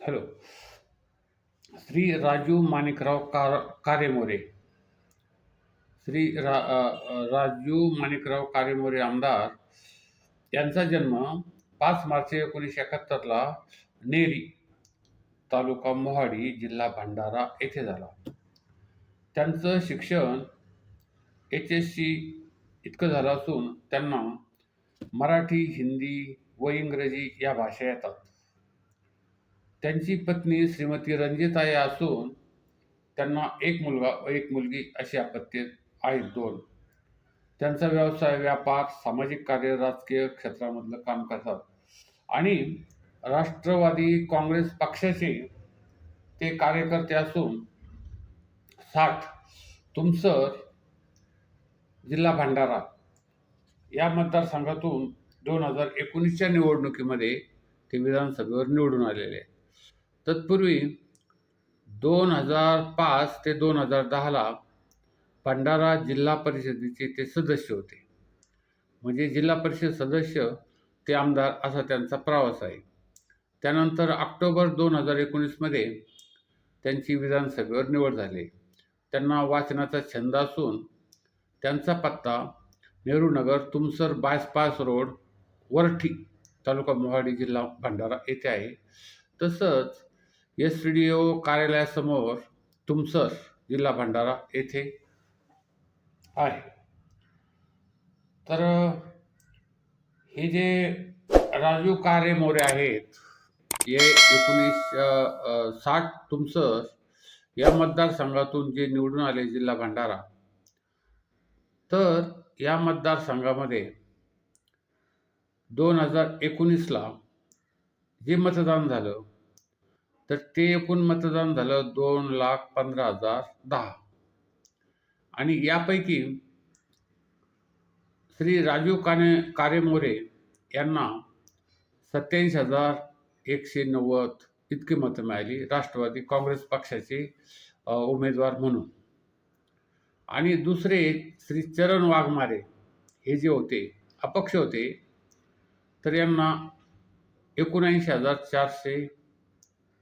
Hello. Shri Raju Manikrao car Karemore. Shri रा राजू माणिकराव कारेमोरे आमदार यांचा जन्म पाच मार्च एकोणीसशे एकाहत्तरला नेरी तालुका मोहाडी जिल्हा भंडारा येथे झाला. त्यांचं शिक्षण एच एस सी इतकं झालं असून त्यांना मराठी हिंदी व इंग्रजी या भाषा येतात. त्यांची पत्नी श्रीमती रंजिताई असून त्यांना एक मुलगा व एक मुलगी अशी अपत्ये आहेत दोन. त्यांचा व्यवसाय व्यापार सामाजिक कार्य राजकीय क्षेत्रामधलं काम करतात. आणि राष्ट्रवादी काँग्रेस पक्षाचे ते कार्यकर्ते असून साठ तुमसर जिल्हा भंडारा या मतदारसंघातून दोन हजार एकोणीसच्या निवडणुकीमध्ये ते विधानसभेवर निवडून आलेले आहे तत्पूर्वी दोन हजार पाच ते दोन हजार दहाला भंडारा जिल्हा परिषदेचे ते सदस्य होते. म्हणजे जिल्हा परिषद सदस्य ते आमदार असा त्यांचा प्रवास आहे. त्यानंतर ऑक्टोबर दोन हजार एकोणीसमध्ये त्यांची विधानसभेवर निवड झाली. त्यांना वाचनाचा छंद असून त्यांचा पत्ता नेहरू नगर तुमसर बायपास रोड वरठी तालुका मोहाडी जिल्हा भंडारा येथे आहे. तसंच एस डी ओ कार्यालयासमोर तुमसर जिल्हा भंडारा येथे आहे. तर हे जे राजू कारे मोरे आहेत हे एकोणीस साठ तुमसर या मतदारसंघातून जे निवडून आले जिल्हा भंडारा तर या मतदारसंघामध्ये दोन हजार एकोणीसला जे मतदान झालं तर ते एकूण मतदान झालं दोन लाख पंधरा हजार दहा. आणि यापैकी श्री राजीव काने कारेमोरे यांना सत्याऐंशी हजार एकशे नव्वद इतकी मतं मिळाली राष्ट्रवादी काँग्रेस पक्षाचे उमेदवार म्हणून. आणि दुसरे श्री चरण वाघमारे हे जे होते अपक्ष होते तर यांना एकोणऐंशी हजार चारशे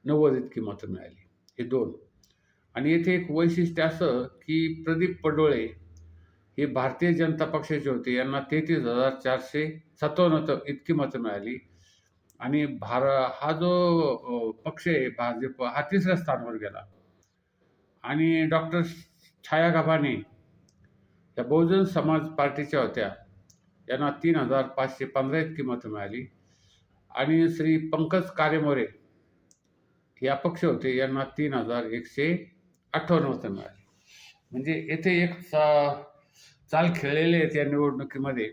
नव्वद इतकी मतं मिळाली. हे दोन. आणि येथे एक वैशिष्ट्य असं की प्रदीप पडोळे हे भारतीय जनता पक्षाचे होते. यांना तेहतीस हजार चारशे सत्तावन्न इतकी मतं मिळाली. आणि भार हा जो पक्ष आहे भाजप हा तिसऱ्या स्थानावर गेला. आणि डॉक्टर छाया गाभाने या बहुजन समाज पार्टीच्या होत्या. यांना तीन हजार पाचशे पंधरा इतकी मतं मिळाली. आणि श्री पंकज कारेमोरे हे अपक्ष होते. यांना तीन हजार एकशे अठ्ठावन्न मतं मिळाली. म्हणजे येथे एक चा चाल खेळलेले आहेत या निवडणुकीमध्ये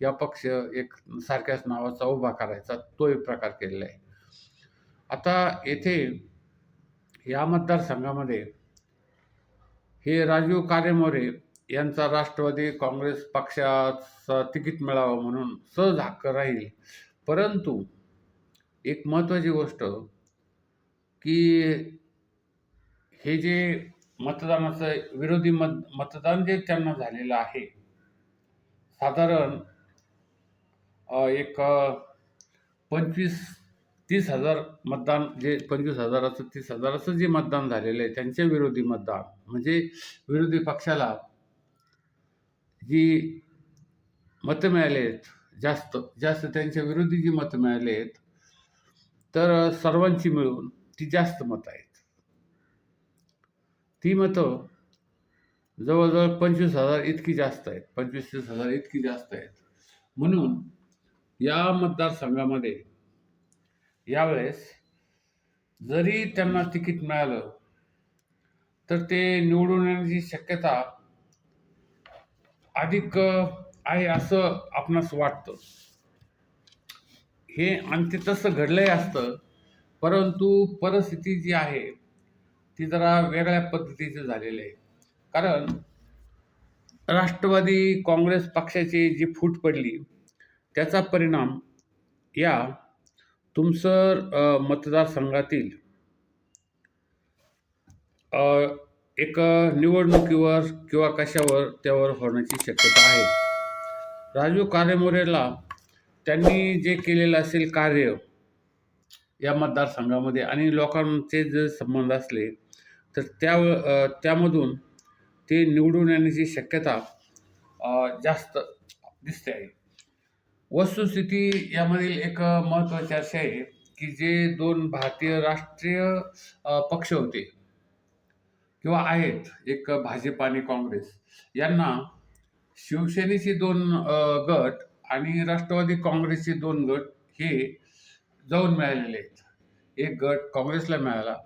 की अपक्ष एक सारख्याच नावाचा उभा करायचा तो एक प्रकार केलेला आहे. आता येथे या मतदारसंघामध्ये हे राजीव कारेमोरे यांचा राष्ट्रवादी काँग्रेस पक्षाचा तिकीट मिळावं म्हणून सहज हक्क राहील. परंतु एक महत्त्वाची गोष्ट की हे जे मतदानाचं विरोधी मत मतदान जे त्यांना झालेलं आहे साधारण एक पंचवीस तीस हजार मतदान जे पंचवीस हजाराचं तीस हजाराचं जे मतदान झालेलं आहे त्यांचे विरोधी मतदान म्हणजे विरोधी पक्षाला जी मतं मिळाले आहेत जास्त जास्त त्यांच्या विरोधी जी मतं मिळाले आहेत तर सर्वांची मिळून ती जास्त मतं आहेत. ती मतं जवळजवळ पंचवीस हजार इतकी जास्त आहेत. पंचवीस तीस हजार इतकी जास्त आहेत. म्हणून या मतदारसंघामध्ये यावेळेस जरी त्यांना तिकीट मिळालं तर ते निवडून येण्याची शक्यता अधिक आहे असं आपणास वाटतं. हे आणि ते तसं घडलंही असतं परंतु परिस्थिती जी आहे ती जरा वेगळ्या पद्धतीची झालेली आहे. कारण राष्ट्रवादी काँग्रेस पक्षाची जी फूट पडली त्याचा परिणाम या तुमसर मतदारसंघातील एक निवडणुकीवर किंवा कशावर त्यावर होण्याची शक्यता आहे. राजू कारेमोरेला त्यांनी जे केलेलं असेल कार्य या मतदारसंघामध्ये आणि लोकांचे जर संबंध असले तर त्या त्यामधून ते निवडून येण्याची शक्यता जास्त दिसते आहे. वस्तुस्थिती यामधील एक महत्त्वाची अशी आहे की जे दोन भारतीय राष्ट्रीय पक्ष होते किंवा आहेत एक भाजप आणि काँग्रेस यांना शिवसेनेचे दोन गट आणि राष्ट्रवादी काँग्रेसचे दोन गट हे जाऊन मिळालेले आहेत. एक गट काँग्रेसला मिळाला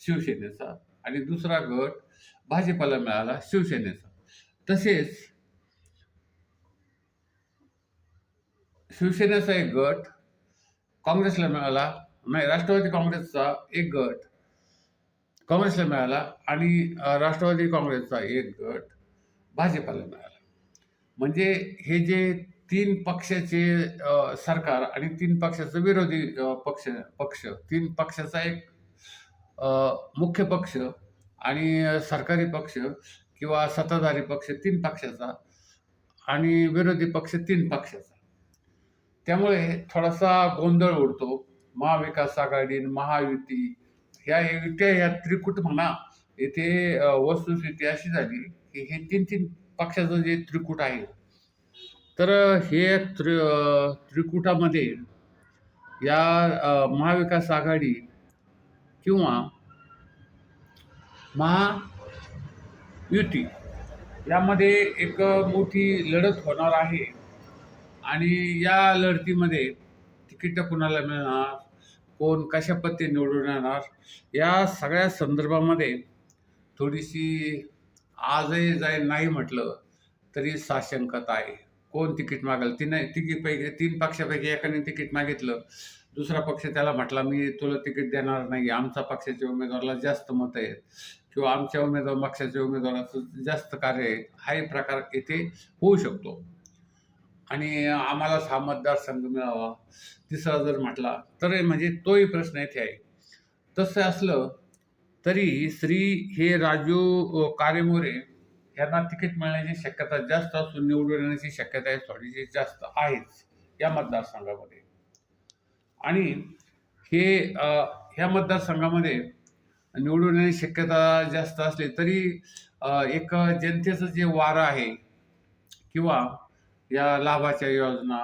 शिवसेनेचा. आणि दुसरा गट भाजपाला मिळाला शिवसेनेचा. तसेच शिवसेनेचा एक गट काँग्रेसला मिळाला नाही राष्ट्रवादी काँग्रेसचा एक गट काँग्रेसला मिळाला आणि राष्ट्रवादी काँग्रेसचा एक गट भाजपाला मिळाला. म्हणजे हे जे तीन पक्षाचे सरकार आणि तीन पक्षाचं विरोधी पक्ष पक्ष. तीन पक्षाचा एक मुख्य पक्ष आणि सरकारी पक्ष किंवा सत्ताधारी पक्ष तीन पक्षाचा आणि विरोधी पक्ष तीन पक्षाचा. त्यामुळे थोडासा गोंधळ उडतो. महाविकास आघाडी महायुती ह्या युत्या या त्रिकूट म्हणा येथे वस्तुस्थिती अशी झाली की हे तीन तीन पक्षाचं जे त्रिकूट आहे तर हे त्रि त्रिकुटामध्ये या महाविकास आघाडी किंवा महायुती यामध्ये एक मोठी लढत होणार आहे आणि या लढतीमध्ये तिकीटं कुणाला मिळणार कोण कशा पद्धतीने निवडून येणार या सगळ्या संदर्भामध्ये थोडीशी आजही जाय नाही म्हटलं तरी साशंकता आहे. कोण तिकीट मागेल? तिकीट तिकीटपैकी तीन पक्षापैकी एकाने तिकीट मागितलं. दुसरा पक्ष त्याला म्हटला मी तुला तिकीट देणार नाही आमचा पक्षाच्या उमेदवाराला जास्त मतं आहेत. किंवा आमच्या उमेदवार पक्षाच्या उमेदवाराचं जास्त कार्य आहे. हाही प्रकार येथे होऊ शकतो. आणि आम्हालाच हा मतदारसंघ मिळावा. तिसरा जर म्हटला तर म्हणजे तोही प्रश्न येथे आहे. तसं असलं तरी श्री हे राजू कारेमोरे त्यांना तिकीट मिळण्याची शक्यता जास्त असून निवडून येण्याची शक्यता आहे थोडीशी जास्त आहेच या मतदारसंघामध्ये. आणि हे ह्या मतदारसंघामध्ये निवडून येण्याची शक्यता जास्त असली तरी एक जनतेचं जे वारं आहे किंवा या लाभाच्या योजना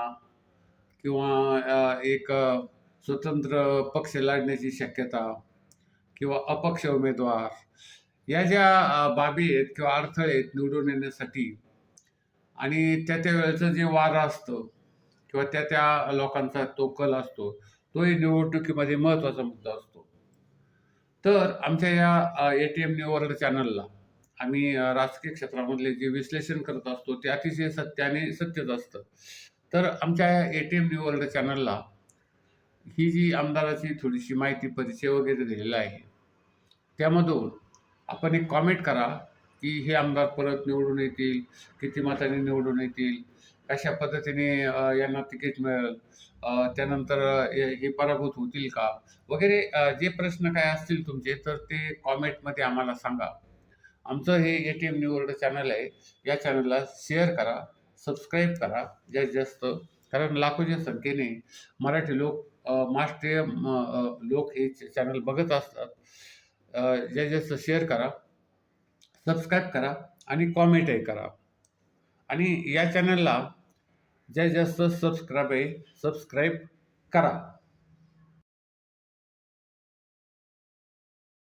किंवा एक स्वतंत्र पक्ष लढण्याची शक्यता किंवा अपक्ष उमेदवार या ज्या बाबी आहेत किंवा अडथळे आहेत निवडून येण्यासाठी आणि त्या त्या वेळेचं जे वारं असतं किंवा त्या त्या लोकांचा तो कल असतो तोही निवडणुकीमध्ये महत्त्वाचा मुद्दा असतो. तर आमच्या या A T M new world चॅनलला आम्ही राजकीय क्षेत्रामधले जे विश्लेषण करत असतो ते अतिशय सत्याने सत्यच असतं. तर आमच्या या A T M new world चॅनलला ही जी आमदाराची थोडीशी माहिती परिचय वगैरे दिलेला आहे त्यामधून आपण एक कॉमेंट करा की हे आमदार परत निवडून येतील किती मताने निवडून येतील कशा पद्धतीने यांना तिकीट मिळेल त्यानंतर हे हे पराभूत होतील का? वगैरे जे प्रश्न काय असतील तुमचे तर ते कॉमेंटमध्ये आम्हाला सांगा. आमचं हे ए टी एम निवड चॅनल आहे. या चॅनलला शेअर करा सबस्क्राईब करा जास्तीत जास्त कारण लाखोच्या संख्येने मराठी लोक महाराष्ट्रीय लोक हे चॅनल बघत असतात. अ, जास्त शेअर करा सबस्क्राईब करा आणि कॉमेंटही करा. आणि या चॅनलला जास्तीत जास्त सबस्क्राईब आहे सबस्क्राईब करा.